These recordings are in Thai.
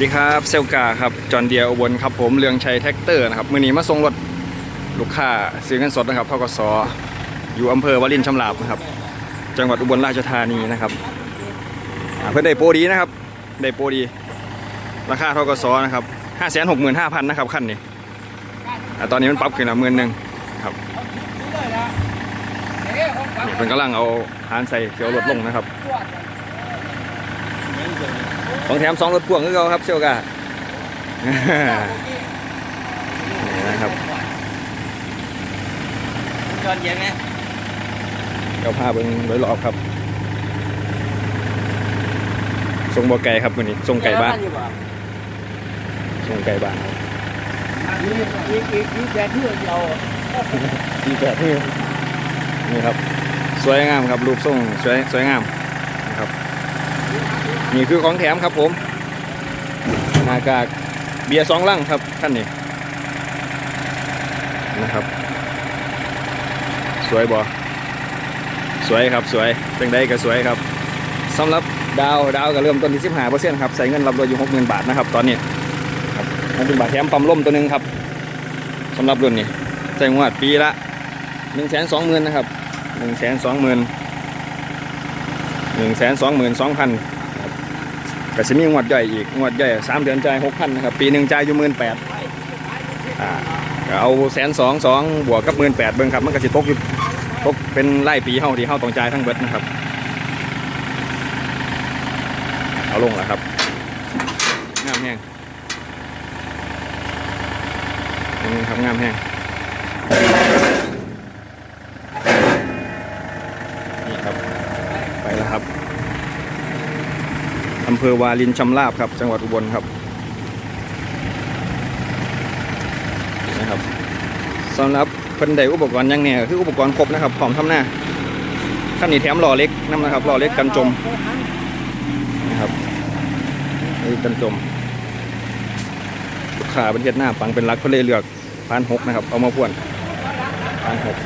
ดีครับเซลกาครับจอนเดียอุบลครับผมเรืองชัยแท็กเตอร์นะครับมือนี้มาส่งรถลูกค้าซื้อเงินสดนะครับพกสอยู่อำเภอวารินชำราบนะครับ จังหวัดอุบลราชธานีนะครับเพื่อได้โปรดีนะครับได้โปรดี ราคาทกสนะครับห้าแสนหกหมื่นห้าพันนะครับขั้นนี้อ่ตอนนี้มันปรับขึ้นละหมื่นหนึ่งครับนี่เพิ่นกำลังเอาหานใส่เขียวรถลงนะครับ ของแถมสองรถพ่วงคือเขาครับเซลกานี่นะครับยอดเยี่ยมไหมเดี๋ยวพาเบิ้งโดยรอบครับทรงบ่ไก่ครับวันนี้ทรงไก่บ้านทรงไก่บ้านครับอีกอีกอีกแบบที่เราดีแบบนี้นี่ครับ สวยงามครับรูปทรงสวยสวยงามนะครับ นี่คือของแถมครับผมหน้ากากเบียร์สองลังครับท่านนี้นะครับ สวยบ่สวยครับสวยเป็นได้ก็สวยครับสำหรับดาวดาวก็เริ่มต้นที่15เปอร์เซ็นต์ครับใส่เงินรับรถอยู่60,000บาทนะครับตอนนี้ครับ60,000บาทแถมปั๊มล่มตัวหนึงครับสำหรับรุ่นนี้ใส่งวดปีละ120,000นสองหมื่นนะครับ120,000 122,000 ก็จะมีงวดย่อยอีกงวดย่อยสามเดือนจ่ายหกพันนะครับปีหนึ่งจ่ายอยู่หมื่นแปดอ่าก็เอาแสนสองสองบวกกับหมื่นแปดเบิ่งครับมันก็สิตกอยู่ตกเป็นไล่ปีเฮาที่เฮาต้องจ่ายทั้งเบิดนะครับ เอาลงแล้วครับงามแห้งนี่ครับงามแห้งนี่ครับไปแล้วครับ อำเภอวาลินชำราบครับ จังหวัดอุบลครับนะครับสำหรับเพิ่นได้อุปกรณ์ยังเนี่ยคืออุปกรณ์ครบนะครับพร้อมทำหน้าขั้นนี้แถมหล่อเล็กน้ำนะครับหล่อเล็กกันจมนะครับนี่กันจมลูกค้าเป็นเทียดหน้าปังเป็นรักเพื่อเลยเลือกพันหกนะครับ เอามาพ่วนพันหก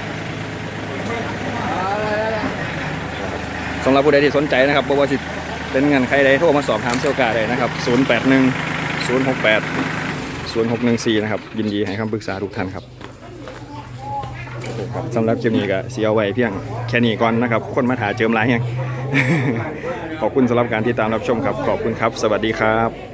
สำหรับผู้ใดที่สนใจนะครับบอกว่าสิ เป็นเงินใครใดโทรมาสอบถามเซลกาได้นะครับ 081 068 0614 นะครับ ยินดีให้คำปรึกษาทุกท่านครับสำหรับคลิปนี้ก็เสียไว้เพียงแค่นี้ก่อนนะครับ คนมาถาเจิมไลายแห่งขอบคุณสำหรับการที่ตามรับชมครับ ขอบคุณครับ สวัสดีครับ